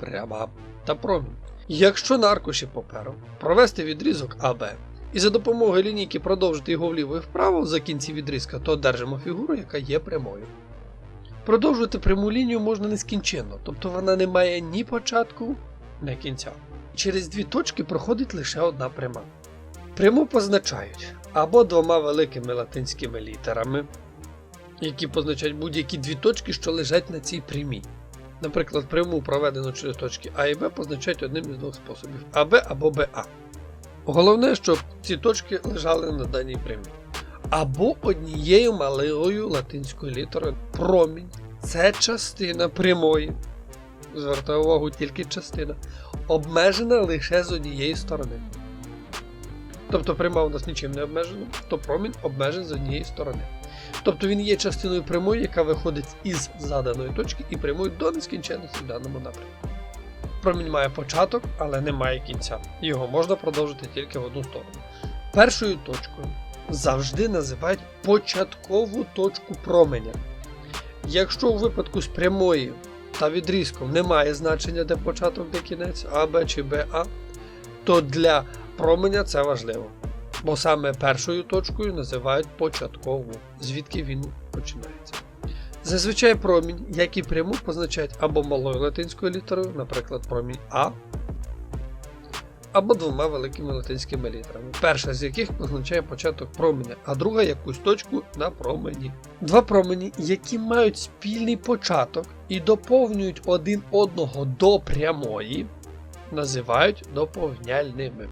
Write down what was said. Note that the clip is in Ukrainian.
пряма та промінь. Якщо на аркуші паперу провести відрізок АБ і за допомогою лінійки продовжити його вліво і вправо за кінці відрізка, то одержимо фігуру, яка є прямою. Продовжувати пряму лінію можна нескінченно, тобто вона не має ні початку, ні кінця. Через дві точки проходить лише одна пряма. Пряму позначають або двома великими латинськими літерами, які позначають будь-які дві точки, що лежать на цій прямій. Наприклад, пряму проведену через точки А і Б позначають одним із двох способів АБ або БА. Головне, щоб ці точки лежали на даній прямій. Або однією малою латинською літерою промінь. Це частина прямої. Звертаю увагу, тільки частина. Обмежена лише з однієї сторони. Тобто пряма у нас нічим не обмежена, то промінь обмежений з однієї сторони. Тобто він є частиною прямої, яка виходить із заданої точки і прямує до нескінченності в даному напрямку. Промінь має початок, але не має кінця. Його можна продовжити тільки в одну сторону. Першою точкою завжди називають початкову точку променя. Якщо у випадку з прямої та відрізком немає значення, де початок, де кінець, А, Б чи БА, то для променя це важливо. Бо саме першою точкою називають початкову, звідки він починається. Зазвичай промінь, як і пряму, позначають або малою латинською літерою, наприклад, промінь А, або двома великими латинськими літерами, перша з яких позначає початок променя, а друга якусь точку на промені. Два промені, які мають спільний початок і доповнюють один одного до прямої, називають доповняльними.